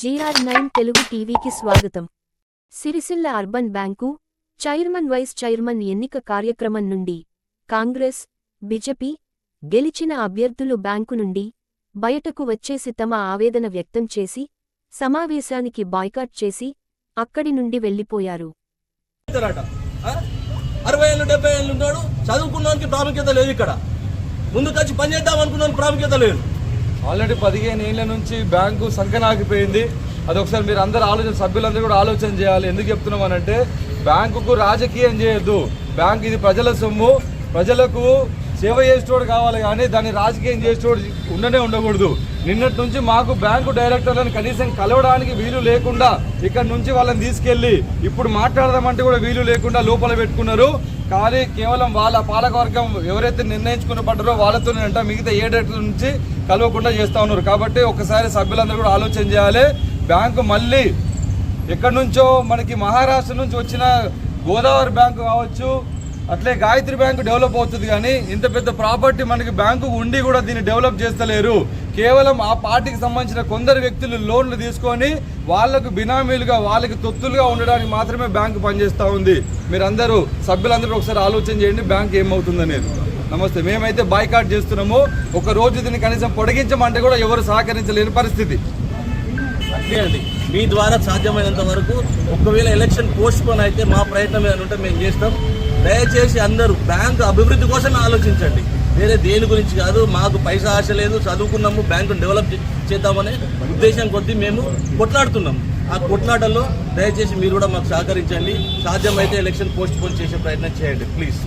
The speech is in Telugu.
జీఆర్ నైన్ తెలుగు టీవీకి స్వాగతం. Sircilla urban bank chairman vice chairman ఎన్నిక కార్యక్రమం నుండి కాంగ్రెస్ బిజెపి గెలిచిన అభ్యర్థులు బ్యాంకు నుండి బయటకు వచ్చేసి తమ ఆవేదన వ్యక్తం చేసి సమావేశానికి బాయ్కాట్ చేసి అక్కడి నుండి వెళ్ళిపోయారు అరవై ఏళ్ళు డెబ్బై ఏళ్ళు చదువుకున్నానికి ప్రాముఖ్యత లేదు ఇక్కడ. ముందుకొచ్చి ప్రాముఖ్యత లేదు. ఆల్రెడీ పదిహేను ఏళ్ళ నుంచి బ్యాంకు సంకనాగిపోయింది. అది ఒకసారి మీరు అందరు ఆలోచన సభ్యులందరూ కూడా ఆలోచన చేయాలి. ఎందుకు చెప్తున్నామనంటే బ్యాంకుకు రాజకీయం చేయొద్దు. బ్యాంక్ ఇది ప్రజల సొమ్ము. ప్రజలకు సేవ చేసేటోడు కావాలి కానీ దాన్ని రాజకీయం చేసేటోడు ఉండనే ఉండకూడదు. నిన్నటి నుంచి మాకు బ్యాంకు డైరెక్టర్లను కనీసం కలవడానికి వీలు లేకుండా ఇక్కడ నుంచి వాళ్ళని తీసుకెళ్ళి ఇప్పుడు మాట్లాడదామంటే కూడా వీలు లేకుండా లోపల పెట్టుకున్నారు. కానీ కేవలం వాళ్ళ పాలకవర్గం ఎవరైతే నిర్ణయించుకుని పడ్డారో వాళ్ళతోనే అంట మిగతా ఏ డైరెక్టర్ నుంచి కలవకుండా చేస్తూ ఉన్నారు. కాబట్టి ఒకసారి సభ్యులందరూ కూడా ఆలోచన చేయాలి. బ్యాంకు మళ్ళీ ఎక్కడి నుంచో మనకి మహారాష్ట్ర నుంచి వచ్చిన గోదావరి బ్యాంకు కావచ్చు అట్లే గాయత్రి బ్యాంకు డెవలప్ అవుతుంది కానీ ఇంత పెద్ద ప్రాపర్టీ మనకి బ్యాంకు ఉండి కూడా దీన్ని డెవలప్ చేస్తలేరు. కేవలం ఆ పార్టీకి సంబంధించిన కొందరు వ్యక్తులు లోన్లు తీసుకొని వాళ్ళకు బినామీలుగా వాళ్ళకి తొత్తులుగా ఉండడానికి మాత్రమే బ్యాంకు పనిచేస్తూ ఉంది. మీరందరూ సభ్యులందరూ ఒకసారి ఆలోచన చేయండి బ్యాంక్ ఏమవుతుందనేది. నమస్తే మేమైతే బాయ్కాట్ చేస్తున్నాము. ఒక రోజు దీన్ని కనీసం పొడిగించమంటే కూడా ఎవరు సహకరించలేని పరిస్థితి. అండి. మీ ద్వారా సాధ్యమైనంత వరకు ఒకవేళ ఎలక్షన్ పోస్ట్ పోన్ అయితే మా ప్రయత్నం ఏదైనా ఉంటే మేము చేస్తాం. దయచేసి అందరూ బ్యాంకు అభివృద్ధి కోసం ఆలోచించండి. వేరే దేని గురించి కాదు మాకు పైసా ఆశ లేదు చదువుకున్నాము బ్యాంకును డెవలప్ చేద్దామనే ఉద్దేశం కొద్దీ మేము కొట్లాడుతున్నాము. ఆ కొట్లాటలో దయచేసి మీరు కూడా మాకు సహకరించండి. సాధ్యమైతే ఎలక్షన్ పోస్ట్ పోన్ చేసే ప్రయత్నం చేయండి ప్లీజ్.